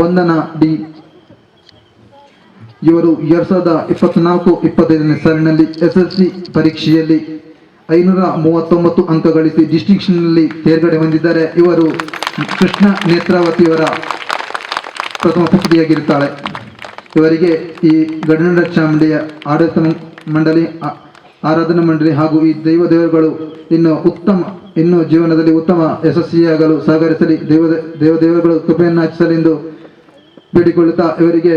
ವಂದನಾ D. ಇವರು ಎರಡ್ ಸಾವಿರದ ಇಪ್ಪತ್ನಾಲ್ಕು ಇಪ್ಪತ್ತೈದನೇ ಸಾಲಿನಲ್ಲಿ ಎಸ್ಎಸ್ಸಿ ಪರೀಕ್ಷೆಯಲ್ಲಿ ಐನೂರ ಮೂವತ್ತೊಂಬತ್ತು ಅಂಕ ಗಳಿಸಿ ಡಿಸ್ಟಿಂಕ್ಷನ್ನಲ್ಲಿ ತೇರ್ಗಡೆ ಹೊಂದಿದ್ದಾರೆ. ಇವರು ಕೃಷ್ಣ ನೇತ್ರಾವತಿಯವರ ಪ್ರಥಮ ಪುತ್ರಿಯಾಗಿರುತ್ತಾಳೆ ಇವರಿಗೆ ಈ ಗಡನಡ ಚಾಮುಂಡಿಯ ಆಡಳಿತ ಮಂಡಳಿ ಆರಾಧನಾ ಮಂಡಳಿ ಹಾಗೂ ಈ ದೈವ ದೇವರುಗಳು ಇನ್ನು ಉತ್ತಮ, ಇನ್ನು ಜೀವನದಲ್ಲಿ ಉತ್ತಮ ಯಶಸ್ವಿಯಾಗಲು ಸಹಕರಿಸಲಿ. ದೇವ ದೇವ ದೇವರುಗಳು ಕೃಪೆಯನ್ನು ಹಚ್ಚಿಸಲೆಂದು ಬೇಡಿಕೊಳ್ಳುತ್ತಾ ಇವರಿಗೆ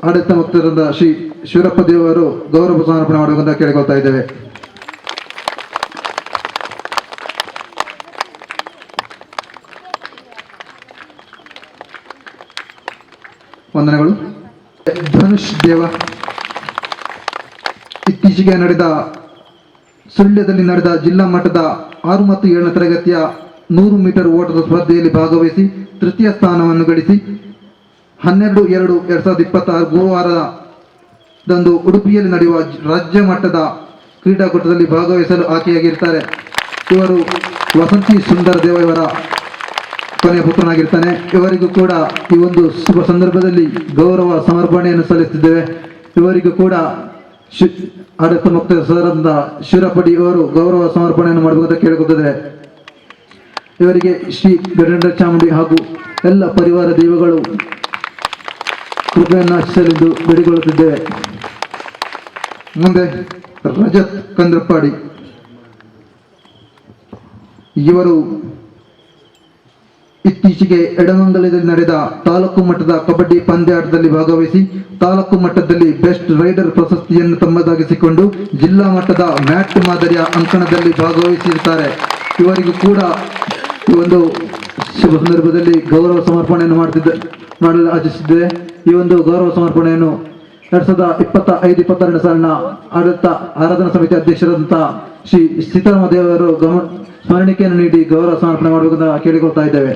ಆಡಳಿತ ಮುಕ್ತರಾದ ಶ್ರೀ ಶಿವರಪ್ಪ ದೇವರು ಗೌರವ ಸಮರ್ಪಣೆ ಮಾಡುವಂತ ಕೇಳಿಕೊಳ್ತಾ ಇದ್ದೇವೆ. ವಂದನೆಗಳು. ಧನುಷ್ ದೇವ, ಇತ್ತೀಚೆಗೆ ನಡೆದ ಸುಳ್ಯದಲ್ಲಿ ನಡೆದ ಜಿಲ್ಲಾ ಮಟ್ಟದ ಆರು ಮತ್ತು ಏಳನೇ ತರಗತಿಯ ನೂರು ಮೀಟರ್ ಓಟದ ಸ್ಪರ್ಧೆಯಲ್ಲಿ ಭಾಗವಹಿಸಿ ತೃತೀಯ ಸ್ಥಾನವನ್ನು ಗಳಿಸಿ ಹನ್ನೆರಡು, ಎರಡು, ಎರಡ್ ಸಾವಿರದ ಇಪ್ಪತ್ತಾರು ಗುರುವಾರದಂದು ಉಡುಪಿಯಲ್ಲಿ ನಡೆಯುವ ರಾಜ್ಯ ಮಟ್ಟದ ಕ್ರೀಡಾಕೂಟದಲ್ಲಿ ಭಾಗವಹಿಸಲು ಆಯ್ಕೆಯಾಗಿರ್ತಾರೆ. ಇವರು ವಸಂತಿ ಸುಂದರ ದೇವ ಇವರ ಕೊನೆಯ ಪುತ್ರನಾಗಿರ್ತಾನೆ. ಇವರಿಗೂ ಕೂಡ ಈ ಒಂದು ಶುಭ ಸಂದರ್ಭದಲ್ಲಿ ಗೌರವ ಸಮರ್ಪಣೆಯನ್ನು ಸಲ್ಲಿಸುತ್ತಿದ್ದೇವೆ. ಇವರಿಗೂ ಕೂಡ ಶಿ, ಆಡಳಿತ ಮುಕ್ತ ಸದನದ ಶಿವರಪಡಿ ಇವರು ಗೌರವ ಸಮರ್ಪಣೆಯನ್ನು ಮಾಡಬೇಕಂತ ಕೇಳಿಕೊಳ್ತದೆ ಇವರಿಗೆ ಶ್ರೀ ಗಡಂಡ ಚಾಮುಂಡಿ ಹಾಗೂ ಎಲ್ಲ ಪರಿವಾರ ದೈವಗಳು ಕೃಪೆಯನ್ನು ಹಚ್ಚಿಸಲೆಂದು ಬೇಡಿಕೊಳ್ಳುತ್ತಿದ್ದೇವೆ ಮುಂದೆ ರಜತ್ ಕಂದ್ರಪ್ಪಾಡಿ ಇವರು ಇತ್ತೀಚೆಗೆ ಎಡಮಂಗಲದಲ್ಲಿ ನಡೆದ ತಾಲೂಕು ಮಟ್ಟದ ಕಬಡ್ಡಿ ಪಂದ್ಯಾಟದಲ್ಲಿ ಭಾಗವಹಿಸಿ, ತಾಲೂಕು ಮಟ್ಟದಲ್ಲಿ ಬೆಸ್ಟ್ ರೈಡರ್ ಪ್ರಶಸ್ತಿಯನ್ನು ತಮ್ಮದಾಗಿಸಿಕೊಂಡು ಜಿಲ್ಲಾ ಮಟ್ಟದ ಮ್ಯಾಟ್ ಮಾದರಿಯ ಅಂಕಣದಲ್ಲಿ ಭಾಗವಹಿಸಿರುತ್ತಾರೆ. ಇವರಿಗೂ ಕೂಡ ಈ ಒಂದು ಶುಭ ಸಂದರ್ಭದಲ್ಲಿ ಗೌರವ ಸಮರ್ಪಣೆಯನ್ನು ಮಾಡುತ್ತಿದ್ದ ಮಾಡಲು ಆಚರಿಸಿದ್ದೇವೆ ಈ ಒಂದು ಗೌರವ ಸಮರ್ಪಣೆಯನ್ನು ಎರಡ್ ಸಾವಿರದ ಇಪ್ಪತ್ತ ಐದು, ಇಪ್ಪತ್ತೆರಡನೇ ಸಾಲಿನ ಆಡಳಿತ ಆರಾಧನಾ ಸಮಿತಿ ಅಧ್ಯಕ್ಷರಾದಂತಹ ಶ್ರೀ ಸೀತಾರಾಮ ದೇವರು ಗಮ, ಸ್ಮರಣಿಕೆಯನ್ನು ನೀಡಿ ಗೌರವ ಸಮರ್ಪಣೆ ಮಾಡಬೇಕಂತ ಕೇಳಿಕೊಳ್ತಾ ಇದ್ದೇವೆ.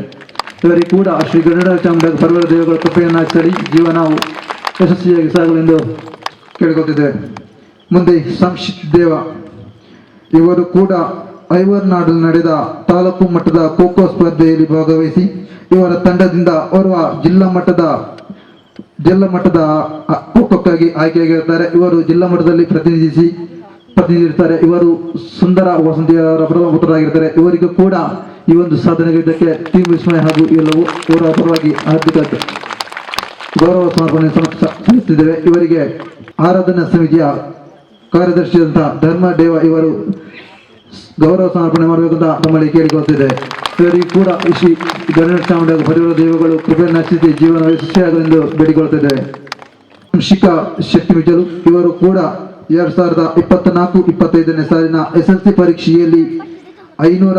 ಇವರಿಗೆ ಕೂಡ ಶ್ರೀ ಗರುಡ ಚಾಮುಂಡ ಸರ್ವರ ದೇವಗಳ ಕೃಪೆಯನ್ನು ಸರಿ ಜೀವನವು ಯಶಸ್ವಿಯಾಗಿ ಸಾಗಲೆಂದು ಕೇಳಿಕೊಳ್ತಿದ್ದೇವೆ. ಮುಂದೆ ಸಂಶಿತ್ ದೇವ. ಇವರು ಕೂಡ ಐವರ್ನಾಡಲ್ಲಿ ನಡೆದ ತಾಲೂಕು ಮಟ್ಟದ ಖೋಖೋ ಸ್ಪರ್ಧೆಯಲ್ಲಿ ಭಾಗವಹಿಸಿ ಇವರ ತಂಡದಿಂದ ಓರ್ವ ಜಿಲ್ಲಾ ಮಟ್ಟದ ಜಿಲ್ಲಾ ಮಟ್ಟದ ಖೋಖೋಕ್ಕಾಗಿ ಆಯ್ಕೆಯಾಗಿರುತ್ತಾರೆ. ಇವರು ಜಿಲ್ಲಾ ಮಟ್ಟದಲ್ಲಿ ಪ್ರತಿನಿಧಿಸಿ, ಪ್ರತಿನಿಧಿಸುತ್ತಾರೆ. ಇವರು ಸುಂದರ ವಸಂತಿಯವರ ಪ್ರಥಮ ಪುತ್ರರಾಗಿರ್ತಾರೆ ಇವರಿಗೂ ಕೂಡ ಈ ಒಂದು ಸಾಧನೆಗಿದ್ದಕ್ಕೆ ಟೀಮ್ ವಿಸ್ಮಯ ಹಾಗೂ ಎಲ್ಲವೂ ಇವರ ಪರವಾಗಿ ಹಾರ್ದಿಕ ಗೌರವ ಸಮರ್ಪಣೆ ಸಲ್ಲಿಸುತ್ತಿದ್ದೇವೆ. ಇವರಿಗೆ ಆರಾಧನಾ ಸಮಿತಿಯ ಕಾರ್ಯದರ್ಶಿಯಾದಂತಹ ಧರ್ಮ ದೇವ ಇವರು ಗೌರವ ಸಮರ್ಪಣೆ ಮಾಡಬೇಕಂತ ತಮ್ಮಲ್ಲಿ ಕೇಳಿಕೊಳ್ತಿದೆ ಇವರಿಗೂ ಕೂಡ ಕೃಷಿ ಗಣೇಶ ಚಾಮುಂಡಿ ಚಾಮುಂಡ ಪರಿವಾರ ದೇವಗಳು ಕೃಪೆಯನ್ನು ಹಚ್ಚಿಸಿ ಜೀವನ ಯಶಸ್ವಿಯಾಗಲೆಂದು ಬೇಡಿಕೊಳ್ತಿದೆ ಶಿಖಾ ಶಕ್ತಿ ಮಿಜಲು ಇವರು ಕೂಡ ಎರಡ್ ಸಾವಿರದ ಇಪ್ಪತ್ನಾಲ್ಕು, ಇಪ್ಪತ್ತೈದನೇ ಸಾಲಿನ ಎಸ್ ಎಲ್ ಸಿ ಪರೀಕ್ಷೆಯಲ್ಲಿ ಐನೂರ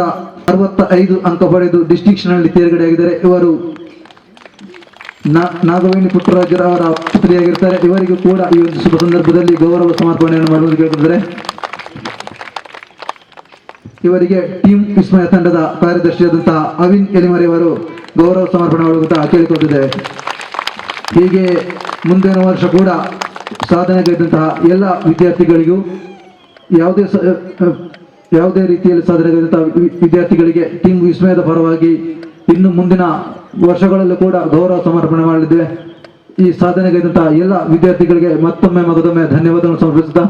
ಅರವತ್ತ ಐದು ಅಂಕ ಪಡೆದು ಡಿಸ್ಟಿಂಕ್ಷನ್ನಲ್ಲಿ ತೇರ್ಗಡೆಯಾಗಿದ್ದಾರೆ. ಇವರು ನಾಗವೇಣಿ ಪುಟ್ಟರಾಜರ ಅವರ ಪುತ್ರಿಯಾಗಿರ್ತಾರೆ. ಇವರಿಗೂ ಕೂಡ ಈ ಒಂದು ಶುಭ ಸಂದರ್ಭದಲ್ಲಿ ಗೌರವ ಸಮರ್ಪಣೆಯನ್ನು ಮಾಡುವುದು ಕೇಳಿದ್ದಾರೆ ಇವರಿಗೆ ಟೀಮ್ ವಿಸ್ಮಯ ತಂಡದ ಕಾರ್ಯದರ್ಶಿಯಾದಂತಹ ಅವಿನ್ ಎಲಿಮರಿಯವರು ಗೌರವ ಸಮರ್ಪಣೆ ಮಾಡುವಂತ ಕೇಳಿಕೊಂಡಿದ್ದೇವೆ ಹೀಗೆ ಮುಂದಿನ ವರ್ಷ ಕೂಡ ಸಾಧನೆಗೈದಂತಹ ಎಲ್ಲ ವಿದ್ಯಾರ್ಥಿಗಳಿಗೂ ಯಾವುದೇ ಯಾವುದೇ ರೀತಿಯಲ್ಲಿ ಸಾಧನೆಗೈದಂತಹ ವಿದ್ಯಾರ್ಥಿಗಳಿಗೆ ಟೀಮ್ ವಿಸ್ಮಯದ ಪರವಾಗಿ ಇನ್ನು ಮುಂದಿನ ವರ್ಷಗಳಲ್ಲೂ ಕೂಡ ಗೌರವ ಸಮರ್ಪಣೆ ಮಾಡಲಿದ್ದೇವೆ ಈ ಸಾಧನೆಗೈದಂತಹ ಎಲ್ಲ ವಿದ್ಯಾರ್ಥಿಗಳಿಗೆ ಮತ್ತೊಮ್ಮೆ ಮಗದೊಮ್ಮೆ ಧನ್ಯವಾದಗಳನ್ನು ಸಮರ್ಪಿಸುತ್ತಾ